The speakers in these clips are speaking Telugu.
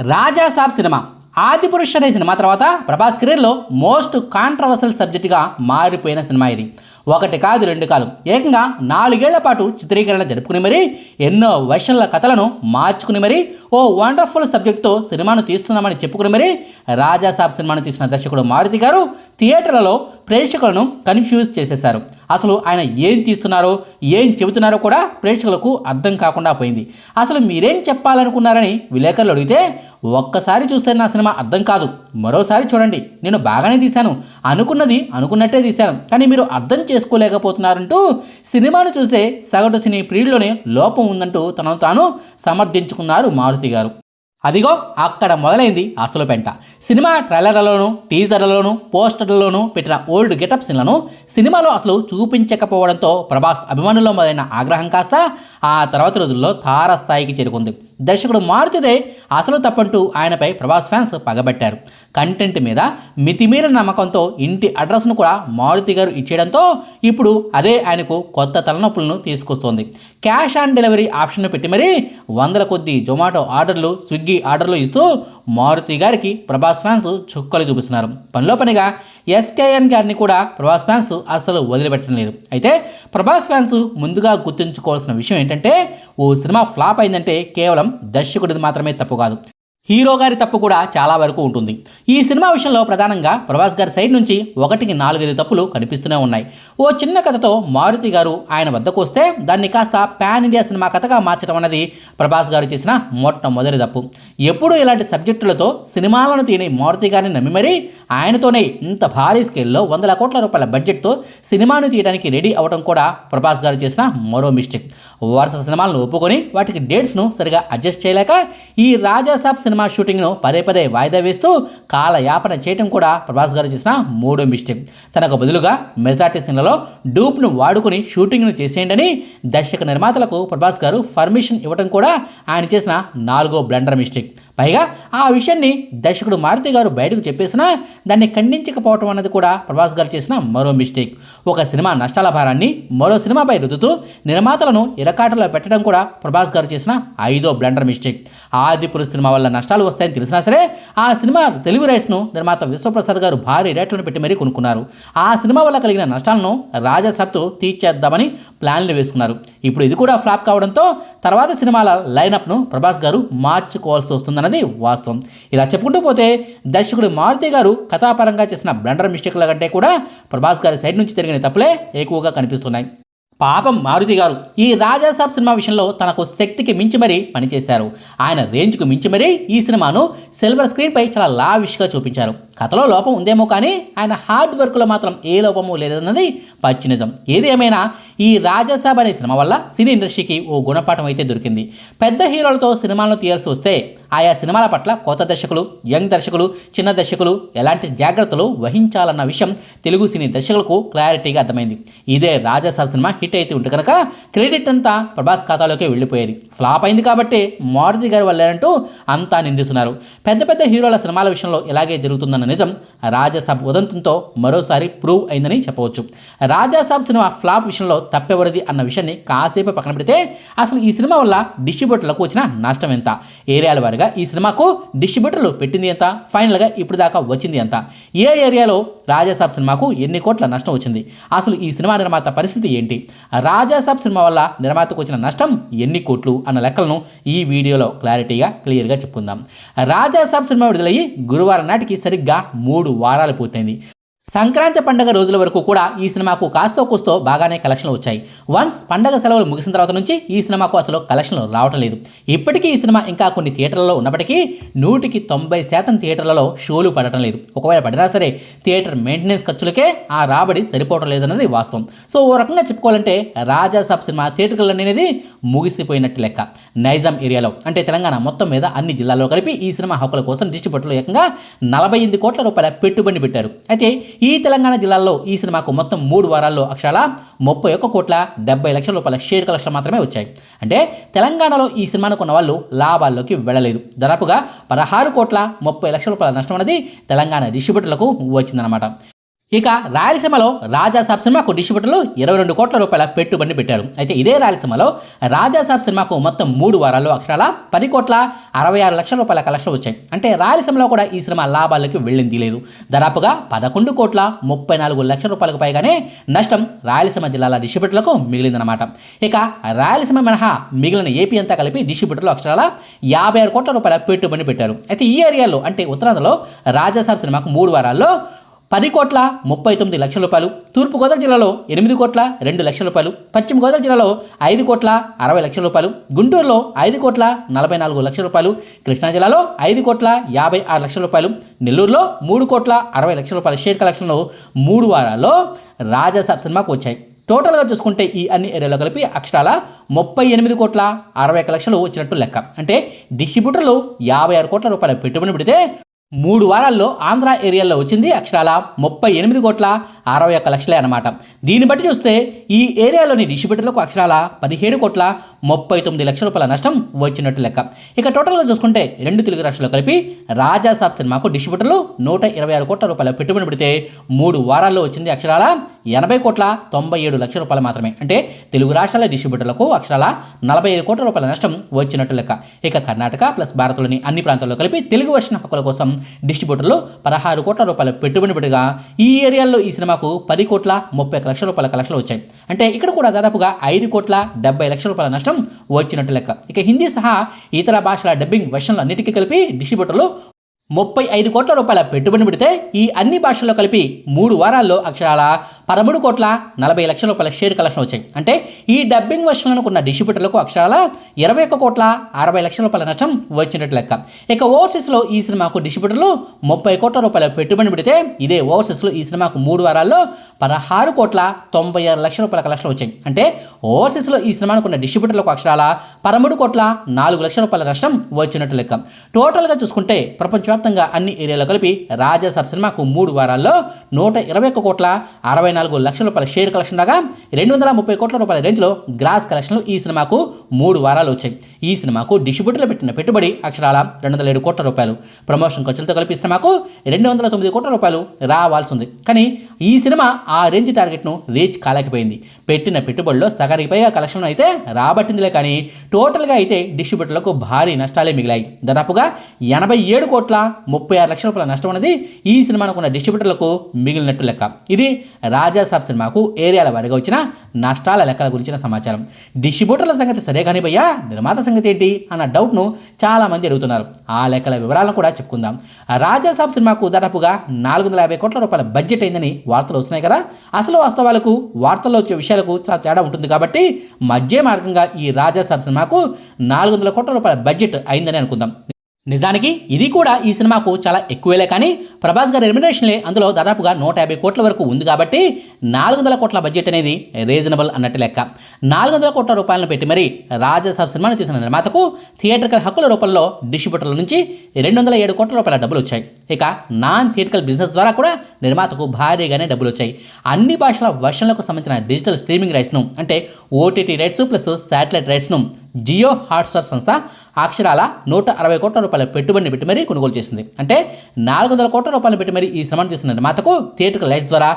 రాజా సాబ్ సినిమా. ఆదిపురుష్ అనే సినిమా తర్వాత ప్రభాస్ కెరీర్లో మోస్ట్ కాంట్రవర్సల్ సబ్జెక్టుగా మారిపోయిన సినిమా ఇది. ఒకటి కాదు రెండు కాదు. ఏకంగా నాలుగేళ్ళ పాటు చిత్రీకరణ జరుపుకుని మరీ ఎన్నో వర్షన్ల కథలను మార్చుకుని మరీ ఓ వండర్ఫుల్ సబ్జెక్టుతో సినిమాను తీస్తున్నామని చెప్పుకుని మరీ రాజా సాబ్ సినిమాను తీసిన దర్శకుడు మారుతి గారు థియేటర్లలో ప్రేక్షకులను కన్ఫ్యూజ్ చేసేశారు. అసలు ఆయన ఏం తీస్తున్నారో ఏం చెబుతున్నారో కూడా ప్రేక్షకులకు అర్థం కాకుండా పోయింది. అసలు మీరేం చెప్పాలనుకున్నారని విలేకరులు అడిగితే ఒక్కసారి చూస్తే నా సినిమా అర్థం కాదు. మరోసారి చూడండి నేను బాగానే తీశాను. అనుకున్నది అనుకున్నట్టే తీశాను. కానీ మీరు అర్థం చేసుకోలేకపోతున్నారంటూ సినిమాను చూసే సగటు సినీ ప్రియుల్లోనే లోపం ఉందంటూ తనను తాను సమర్థించుకున్నారు మారుతి గారు. అదిగో అక్కడ మొదలైంది అసలు పెంట. సినిమా ట్రైలర్లలోనూ టీజర్లలోనూ పోస్టర్లలోనూ పెట్టిన ఓల్డ్ గెటప్ సీన్లను సినిమాలో అసలు చూపించకపోవడంతో ప్రభాస్ అభిమానుల్లో మొదలైన ఆగ్రహం కాస్త ఆ తర్వాత రోజుల్లో తారస్థాయికి చేరుకుంది. దర్శకుడు మారుతిదే అసలు తప్పంటూ ఆయనపై ప్రభాస్ ఫ్యాన్స్ పగబట్టారు. కంటెంట్ మీద మితిమీరిన నమ్మకంతో ఇంటి అడ్రస్ను కూడా మారుతి గారు ఇచ్చేయడంతో ఇప్పుడు అదే ఆయనకు కొత్త తలనొప్పులను తీసుకొస్తోంది. క్యాష్ ఆన్ డెలివరీ ఆప్షన్ పెట్టి మరీ వందల కొద్ది జొమాటో ఆర్డర్లు స్విగ్గీ ఆర్డర్లు ఇస్తూ మారుతి గారికి ప్రభాస్ ఫ్యాన్స్ చుక్కలు చూపిస్తున్నారు. పనిలో పనిగా ఎస్కేఎన్ గారిని కూడా ప్రభాస్ ఫ్యాన్స్ అసలు వదిలిపెట్టడం లేదు. అయితే ప్రభాస్ ఫ్యాన్స్ ముందుగా గుర్తుంచుకోవాల్సిన విషయం ఏంటంటే ఓ సినిమా ఫ్లాప్ అయిందంటే కేవలం దర్శకుడిది మాత్రమే తప్పు కాదు. హీరో గారి తప్పు కూడా చాలా వరకు ఉంటుంది. ఈ సినిమా విషయంలో ప్రధానంగా ప్రభాస్ గారి సైడ్ నుంచి ఒకటికి నాలుగైదు తప్పులు కనిపిస్తూనే ఉన్నాయి. ఓ చిన్న కథతో మారుతి గారు ఆయన వద్దకు వస్తే దాన్ని కాస్త పాన్ ఇండియా సినిమా కథగా మార్చడం అన్నది ప్రభాస్ గారు చేసిన మొట్టమొదటి తప్పు. ఎప్పుడూ ఇలాంటి సబ్జెక్టులతో సినిమాలను తీని మారుతి గారిని నమ్మి మరీ ఆయనతోనే ఇంత భారీ స్కేల్లో వందల కోట్ల రూపాయల బడ్జెట్తో సినిమాను తీయడానికి రెడీ అవడం కూడా ప్రభాస్ గారు చేసిన మరో మిస్టేక్. వరుస సినిమాలను ఒప్పుకొని వాటికి డేట్స్ను సరిగా అడ్జస్ట్ చేయలేక ఈ రాజాసాబ్ సినిమా సినిమా షూటింగ్ను పదే పదే వాయిదా వేస్తూ కాలయాపన చేయటం కూడా ప్రభాస్ గారు చేసిన మూడో మిస్టేక్. తనకు బదులుగా మెజార్టీ సీన్లలో డూప్ను వాడుకుని షూటింగ్ను చేసేయండి దర్శక నిర్మాతలకు ప్రభాస్ గారు పర్మిషన్ ఇవ్వడం కూడా ఆయన చేసిన నాలుగో బ్లండర్ మిస్టేక్. పైగా ఆ విషయాన్ని దర్శకుడు మారుతి గారు బయటకు చెప్పేసినా దాన్ని ఖండించకపోవటం అన్నది కూడా ప్రభాస్ గారు చేసిన మరో మిస్టేక్ ఒక సినిమా నష్టాల భారాన్ని మరో సినిమాపై రుద్దుతూ నిర్మాతలను ఇరకాటలో పెట్టడం కూడా ప్రభాస్ గారు చేసిన ఐదో బ్లండర్ మిస్టేక్ ఆదిపురుష్ సినిమా వల్ల నష్టాలు వస్తాయని తెలిసినా సరే ఆ సినిమా తెలుగు రైట్స్ను నిర్మాత విశ్వప్రసాద్ గారు భారీ రేట్లను పెట్టి మరీ కొనుక్కున్నారు. ఆ సినిమా వల్ల కలిగిన నష్టాలను రాజాసాబ్తో తీర్చేద్దామని ప్లాన్లు వేసుకున్నారు. ఇప్పుడు ఇది కూడా ఫ్లాప్ కావడంతో తర్వాత సినిమాల లైనప్ను ప్రభాస్ గారు మార్చుకోవాల్సి వస్తుందని అన్నది వాస్తవం. ఇలా చెప్పుకుంటూ పోతే దర్శకుడు మారుతి గారు కథాపరంగా చేసిన బ్లండర్ మిస్టేక్ల కంటే కూడా ప్రభాస్ గారి సైడ్ నుంచి జరిగిన తప్పులే ఎక్కువగా కనిపిస్తున్నాయి. పాపం మారుతి గారు ఈ రాజాసాబ్ సినిమా విషయంలో తనకు శక్తికి మించి మరీ పనిచేశారు. ఆయన రేంజ్కు మించి మరీ ఈ సినిమాను సిల్వర్ స్క్రీన్పై చాలా లావిష్గా చూపించారు. కథలో లోపం ఉందేమో కానీ ఆయన హార్డ్ వర్క్లో మాత్రం ఏ లోపము లేదన్నది పచ్చి నిజం. ఏది ఏమైనా ఈ రాజసాబ్ అనే సినిమా వల్ల సినీ ఇండస్ట్రీకి ఓ గుణపాఠం అయితే దొరికింది. పెద్ద హీరోలతో సినిమాలను తీయాల్సి వస్తే ఆయా సినిమాల పట్ల కొత్త దర్శకులు యంగ్ దర్శకులు చిన్న దర్శకులు ఎలాంటి జాగ్రత్తలు వహించాలన్న విషయం తెలుగు సినీ దర్శకులకు క్లారిటీగా అర్థమైంది. ఇదే రాజాసాబ్ సినిమా హిట్ అయితే ఉంటే కనుక క్రెడిట్ అంతా ప్రభాస్ ఖాతాలోకి వెళ్ళిపోయేది. ఫ్లాప్ అయింది కాబట్టి మారుతి గారి వల్లేనంటూ అంతా నిందిస్తున్నారు. పెద్ద పెద్ద హీరోల సినిమాల విషయంలో ఇలాగే జరుగుతుందన్న నిజం రాజాసాబ్ ఉదంతంతో మరోసారి ప్రూవ్ అయిందని చెప్పవచ్చు. రాజాసాబ్ సినిమా ఫ్లాప్ విషయంలో తప్పెవరిది అన్న విషయాన్ని కాసేపు పక్కన పెడితే అసలు ఈ సినిమా వల్ల డిస్ట్రిబ్యూటర్లకు వచ్చిన నష్టం ఎంత? ఏరియాల వారిగా ఈ సినిమాకు డిస్ట్రిబ్యూటర్లు పెట్టింది ఎంత? ఫైనల్గా ఇప్పుడు దాకా వచ్చింది ఎంత? ఏ ఏరియాలో రాజాసాబ్ సినిమాకు ఎన్ని కోట్ల నష్టం వచ్చింది? అసలు ఈ సినిమా నిర్మాత పరిస్థితి ఏంటి? రాజాసాబ్ సినిమా వల్ల నిర్మాతకు వచ్చిన నష్టం ఎన్ని కోట్లు అన్న లెక్కలను ఈ వీడియోలో క్లారిటీగా క్లియర్గా చెప్పుకుందాం. రాజాసాబ్ సినిమా విడుదలయ్యి గురువారం నాటికి సరిగ్గా మూడు వారాలు పూర్తయింది. సంక్రాంతి పండగ రోజుల వరకు కూడా ఈ సినిమాకు కాస్తో కూస్తో బాగానే కలెక్షన్లు వచ్చాయి. వన్స్ పండగ సెలవులు ముగిసిన తర్వాత నుంచి ఈ సినిమాకు అసలు కలెక్షన్లు రావటం లేదు. ఇప్పటికీ ఈ సినిమా ఇంకా కొన్ని థియేటర్లలో ఉన్నప్పటికీ నూటికి తొంభై శాతం థియేటర్లలో షోలు పడటం లేదు. ఒకవేళ పడినా సరే థియేటర్ మెయింటెనెన్స్ ఖర్చులకే ఆ రాబడి సరిపోవటం లేదన్నది వాస్తవం. సో ఓ రకంగా చెప్పుకోవాలంటే రాజాసాబ్ సినిమా థియేటర్లు అనేది ముగిసిపోయినట్టు లెక్క. నైజాం ఏరియాలో అంటే తెలంగాణ మొత్తం మీద అన్ని జిల్లాల్లో కలిపి ఈ సినిమా హక్కుల కోసం డిస్ట్రిబ్యూటర్లు ఏకంగా నలభై ఎనిమిది కోట్ల రూపాయల పెట్టుబడి పెట్టారు. అయితే ఈ తెలంగాణ జిల్లాల్లో ఈ సినిమాకు మొత్తం మూడు వారాల్లో అక్షరాల ముప్పై ఒక్క కోట్ల డెబ్బై లక్షల రూపాయల షేర్ కలెక్షన్ మాత్రమే వచ్చాయి. అంటే తెలంగాణలో ఈ సినిమాను కొన్న వాళ్ళు లాభాల్లోకి వెళ్ళలేదు. దాదాపుగా పదహారు కోట్ల ముప్పై లక్షల రూపాయల నష్టం అనేది తెలంగాణ డిస్ట్రిబ్యూటర్లకు వచ్చిందనమాట ఇక రాయలసీమలో రాజాసాబ్ సినిమాకు డిస్ట్రిబ్యూటర్లు ఇరవై రెండు కోట్ల రూపాయల పెట్టుబడి పెట్టారు. అయితే ఇదే రాయలసీమలో రాజాసాబ్ సినిమాకు మొత్తం మూడు వారాల్లో అక్షరాల పది కోట్ల అరవై ఆరు లక్షల రూపాయల కలెక్షన్లు వచ్చాయి. అంటే రాయలసీమలో కూడా ఈ సినిమా లాభాలకు వెళ్ళింది లేదు. దాదాపుగా పదకొండు కోట్ల ముప్పై నాలుగు లక్షల రూపాయలకు పైగానే నష్టం రాయలసీమ జిల్లాల డిస్ట్రిబ్యూటర్లకు మిగిలిందన్నమాట. ఇక రాయలసీమ మినహా మిగిలిన ఏపీ అంతా కలిపి డిస్ట్రిబ్యూటర్లు అక్షరాల యాభై ఆరు కోట్ల రూపాయల పెట్టుబడి పెట్టారు. అయితే ఈ ఏరియాలో అంటే ఉత్తరాంధ్రలో రాజాసాబ్ సినిమాకు మూడు వారాల్లో పది కోట్ల ముప్పై తొమ్మిది లక్షల రూపాయలు. తూర్పుగోదావరి జిల్లాలో ఎనిమిది కోట్ల రెండు లక్షల రూపాయలు. పశ్చిమ గోదావరి జిల్లాలో ఐదు కోట్ల అరవై లక్షల రూపాయలు. గుంటూరులో ఐదు కోట్ల నలభై నాలుగు లక్షల రూపాయలు. కృష్ణా జిల్లాలో ఐదు కోట్ల యాభై ఆరు లక్షల రూపాయలు. నెల్లూరులో మూడు కోట్ల అరవై లక్షల రూపాయల. షేర్ కలెక్షన్లు మూడు వారాల్లో రాజసాబ్ సినిమాకు వచ్చాయి. టోటల్గా చూసుకుంటే ఈ అన్ని ఏరియాలో కలిపి అక్షరాల ముప్పై ఎనిమిది కోట్ల అరవై లక్షలు వచ్చినట్టు లెక్క. అంటే డిస్ట్రిబ్యూటర్లు యాభై ఆరు కోట్ల రూపాయల పెట్టుబడి పెడితే మూడు వారాల్లో ఆంధ్ర ఏరియాలో వచ్చింది అక్షరాల ముప్పై ఎనిమిది కోట్ల అరవై ఒక్క లక్షలే అనమాట దీన్ని బట్టి చూస్తే ఈ ఏరియాలోని డిస్ట్రిబ్యూటర్లకు అక్షరాల పదిహేడు కోట్ల ముప్పై తొమ్మిది లక్షల రూపాయల నష్టం వచ్చినట్టు లెక్క. ఇక టోటల్గా చూసుకుంటే రెండు తెలుగు రాష్ట్రాలు కలిపి రాజాసాబ్ సినిమాకు డిస్ట్రిబ్యూటర్లు నూట ఇరవై ఆరు కోట్ల రూపాయల పెట్టుబడి పెడితే మూడు వారాల్లో వచ్చింది అక్షరాల ఎనభై కోట్ల తొంభై ఏడు లక్షల రూపాయలు మాత్రమే. అంటే తెలుగు రాష్ట్రాల డిస్ట్రిబ్యూటర్లకు అక్షరాల నలభై ఐదు కోట్ల రూపాయల నష్టం వచ్చినట్టు లెక్క. ఇక కర్ణాటక ప్లస్ భారత్లోని అన్ని ప్రాంతాల్లో కలిపి తెలుగు వర్షన్ హక్కుల కోసం డిస్ట్రిబ్యూటర్లు పదహారు కోట్ల రూపాయల పెట్టుబడి పెట్టగా ఈ ఏరియాలో ఈ సినిమాకు పది కోట్ల ముప్పై లక్షల రూపాయల కలెక్షన్లు వచ్చాయి. అంటే ఇక్కడ కూడా దాదాపుగా ఐదు కోట్ల డెబ్బై లక్షల రూపాయల నష్టం వచ్చినట్టు లెక్క. ఇక హిందీ సహా ఇతర భాషల డబ్బింగ్ వెర్షన్లు అన్నిటికీ కలిపి డిస్ట్రిబ్యూటర్లు ముప్పై ఐదు కోట్ల రూపాయల పెట్టుబడి పెడితే ఈ అన్ని భాషల్లో కలిపి మూడు వారాల్లో అక్షరాల పదమూడు కోట్ల నలభై లక్షల రూపాయల షేర్ కలెక్షన్ వచ్చాయి. అంటే ఈ డబ్బింగ్ వర్షన్లను ఉన్న డిస్ట్రిబ్యూటర్లకు అక్షరాల ఇరవై ఒక్క కోట్ల అరవై లక్షల రూపాయల నష్టం వచ్చినట్టు లెక్క. ఇక ఓవర్సీస్లో ఈ సినిమాకు డిస్ట్రిబ్యూటర్లు ముప్పై కోట్ల రూపాయల పెట్టుబడి పెడితే ఇదే ఓవర్సీస్లో ఈ సినిమాకు మూడు వారాల్లో పదహారు కోట్ల తొంభై ఆరు లక్షల రూపాయల కలెక్షన్ వచ్చాయి. అంటే ఓవర్సీస్లో ఈ సినిమాను ఉన్న డిస్ట్రిబ్యూటర్లకు అక్షరాల పదమూడు కోట్ల నాలుగు లక్షల రూపాయల నష్టం వచ్చినట్టు లెక్క. టోటల్గా చూసుకుంటే ప్రపంచవ్యాప్తంగా అన్ని ఏరియాలో కలిపి రాజాసాబ్ సినిమాకు మూడు వారాల్లో నూట ఇరవై ఒక్క కోట్ల అరవై నాలుగు లక్షల రూపాయల షేర్ కలెక్షన్ రాగా రెండు వందల ముప్పై కోట్ల రూపాయల రేంజ్లో గ్రాస్ కలెక్షన్లు ఈ సినిమాకు మూడు వారాలు వచ్చాయి. ఈ సినిమాకు డిస్ట్రిబ్యూటర్లు పెట్టిన పెట్టుబడి అక్షరాల రెండు వందల ఏడు కోట్ల రూపాయలు. ప్రమోషన్ ఖర్చులతో కలిపి సినిమాకు రెండు వందల తొమ్మిది కోట్ల రూపాయలు రావాల్సి ఉంది కానీ ఈ సినిమా ఆ రేంజ్ టార్గెట్ను రీచ్ కాలేకపోయింది. పెట్టిన పెట్టుబడిలో సగానికి పైగా కలెక్షన్ అయితే రాబట్టిందిలే కానీ టోటల్గా అయితే డిస్ట్రిబ్యూటర్లకు భారీ నష్టాలే మిగిలాయి. దాదాపుగా ఎనభై ఏడు కోట్ల ముప్పై ఆరు లక్షల రూపాయల నష్టం అనేది ఈ సినిమాను కొన్న డిస్ట్రిబ్యూటర్లకు మిగిలినట్టు లెక్క. ఇది రాజాసాబ్ సినిమాకు ఏరియాల వారిగా వచ్చిన నష్టాల లెక్కల గురించిన సమాచారం. డిస్ట్రిబ్యూటర్ల సంగతి సరే కానీ భయ్యా నిర్మాత సంగతి ఏంటి అన్న డౌట్ను చాలామంది అడుగుతున్నారు. ఆ లెక్కల వివరాలను కూడా చెప్పుకుందాం. రాజాసాబ్ సినిమాకు దాదాపుగా నాలుగు వందల యాభై కోట్ల రూపాయల బడ్జెట్ అయిందని వార్తలు వస్తున్నాయి కదా. అసలు వాస్తవాలకు వార్తల్లో వచ్చే విషయాలకు చాలా తేడా ఉంటుంది కాబట్టి మధ్య మార్గంగా ఈ రాజాసాబ్ సినిమాకు నాలుగు వందల కోట్ల రూపాయల బడ్జెట్ అయిందని అనుకుందాం. నిజానికి ఇది కూడా ఈ సినిమాకు చాలా ఎక్కువేలే కానీ ప్రభాస్ గారి రెమ్యునరేషన్లే అందులో దాదాపుగా నూట యాభై కోట్ల వరకు ఉంది కాబట్టి నాలుగు వందల కోట్ల బడ్జెట్ అనేది రీజనబుల్ అన్నట్టు లెక్క. నాలుగు వందల కోట్ల రూపాయలను పెట్టి మరీ రాజసాబ్ సినిమాను తీసిన నిర్మాతకు థియేటర్కల్ హక్కుల రూపంలో డిస్ట్రిబ్యూటర్ల నుంచి రెండు వందల ఏడు కోట్ల రూపాయల డబ్బులు వచ్చాయి. ఇక నాన్ థియేటర్కల్ బిజినెస్ ద్వారా కూడా నిర్మాతకు భారీగానే డబ్బులు వచ్చాయి. అన్ని భాషల వర్షన్లకు సంబంధించిన డిజిటల్ స్ట్రీమింగ్ రైట్స్ను అంటే ఓటీటీ రైట్స్ ప్లస్ శాటిలైట్ రైట్స్ను జియో హాట్స్టార్ సంస్థ అక్షరాల నూట అరవై కోట్ల రూపాయల పెట్టుబడిని పెట్టి మరీ కొనుగోలు చేసింది. అంటే నాలుగు వందల కోట్ల రూపాయలు పెట్టి మరీ ఈ శ్రమను తీసిన నిర్మాతకు థియేటర్ రైట్స్ ద్వారా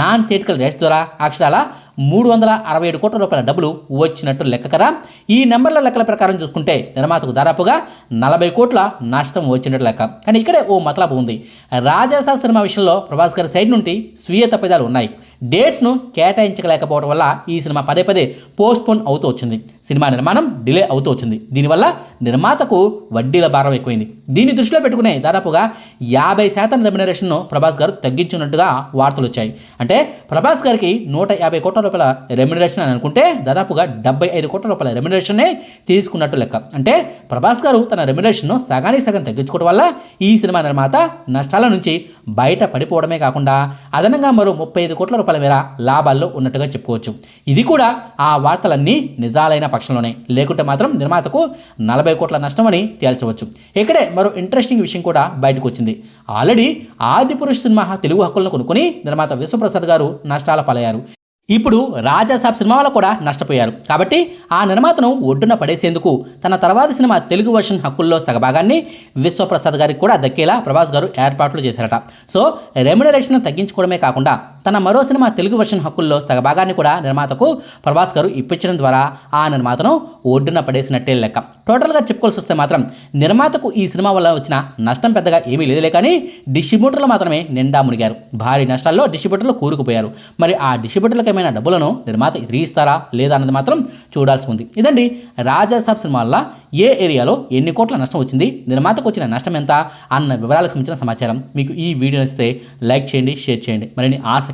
నాన్ థియేటర్ రైట్స్ ద్వారా అక్షరాల మూడు వందల అరవై ఏడు కోట్ల రూపాయల డబ్బులు వచ్చినట్టు లెక్క కదా? ఈ నెంబర్ల లెక్కల ప్రకారం చూసుకుంటే నిర్మాతకు దాదాపుగా నలభై కోట్ల నష్టం వచ్చినట్టు లెక్క. కానీ ఇక్కడే ఓ మతలాపు ఉంది. రాజాసా సినిమా విషయంలో ప్రభాస్ గారి సైడ్ నుండి స్వీయ తప్పిదాలు ఉన్నాయి. డేట్స్ను కేటాయించలేకపోవడం వల్ల ఈ సినిమా పదే పదే పోస్ట్పోన్ అవుతూ వచ్చింది. సినిమా నిర్మాణం డిలే అవుతూ వచ్చింది. దీనివల్ల నిర్మాతకు వడ్డీల భారం ఎక్కువైంది. దీన్ని దృష్టిలో పెట్టుకునే దాదాపుగా యాభై శాతం రెమ్యునరేషన్ను ప్రభాస్ గారు తగ్గించినట్టుగా వార్తలు వచ్చాయి. అంటే ప్రభాస్ గారికి నూట యాభై కోట్ల రూపాయల రెమ్యునరేషన్ అని అనుకుంటే దాదాపుగా డెబ్బై ఐదు కోట్ల రూపాయల రెమ్యునరేషన్నే తీసుకున్నట్టు లెక్క. అంటే ప్రభాస్ గారు తన రెమ్యునరేషన్ను సగానికి సగం తగ్గించుకోవడం వల్ల ఈ సినిమా నిర్మాత నష్టాల నుంచి బయట పడిపోవడమే కాకుండా అదనంగా మరో ముప్పై ఐదు కోట్ల రూపాయల మేర లాభాల్లో ఉన్నట్టుగా చెప్పుకోవచ్చు. ఇది కూడా ఆ వార్తలన్నీ నిజాలైన పక్షంలోనే. లేకుంటే మాత్రం నిర్మాతకు నలభై కోట్ల నష్టం అని తేల్చవచ్చు. ఇక్కడే మరో ఇంట్రెస్టింగ్ విషయం కూడా బయటకు వచ్చింది. ఆల్రెడీ ఆదిపురుష్ సినిమా తెలుగు హక్కులను కొనుక్కొని నిర్మాత విశ్వప్రసాద్ గారు నష్టాల పాలయ్యారు. ఇప్పుడు రాజాసాబ్ సినిమాలో కూడా నష్టపోయారు. కాబట్టి ఆ నిర్మాతను ఒడ్డున పడేసేందుకు తన తర్వాత సినిమా తెలుగు వర్షన్ హక్కుల్లో సగభాగాన్ని విశ్వప్రసాద్ గారికి కూడా దక్కేలా ప్రభాస్ గారు ఏర్పాట్లు చేశారట. సో రెమ్యునరేషన్ తగ్గించుకోవడమే కాకుండా తన మరో సినిమా తెలుగు వర్షన్ హక్కుల్లో సగభాగాన్ని కూడా నిర్మాతకు ప్రభాస్ గారు ఇప్పించడం ద్వారా ఆ నిర్మాతను ఒడ్డున పడేసినట్టే లెక్క. టోటల్గా చెప్పుకోవాల్సి వస్తే మాత్రం నిర్మాతకు ఈ సినిమా వల్ల వచ్చిన నష్టం పెద్దగా ఏమీ లేదులే కానీ డిస్ట్రిబ్యూటర్లు మాత్రమే నిండా మునిగారు. భారీ నష్టాల్లో డిస్ట్రిబ్యూటర్లు కూరుకుపోయారు. మరి ఆ డిస్ట్రిబ్యూటర్లకు ఏమైనా డబ్బులను నిర్మాత తిరిగి ఇస్తారా లేదా అన్నది మాత్రం చూడాల్సి ఉంది. ఇదండి రాజాసాబ్ సినిమా వల్ల ఏ ఏరియాలో ఎన్ని కోట్ల నష్టం వచ్చింది నిర్మాతకు వచ్చిన నష్టం ఎంత అన్న వివరాలకు సంబంధించిన సమాచారం. మీకు ఈ వీడియో నచ్చితే లైక్ చేయండి షేర్ చేయండి. మరిన్ని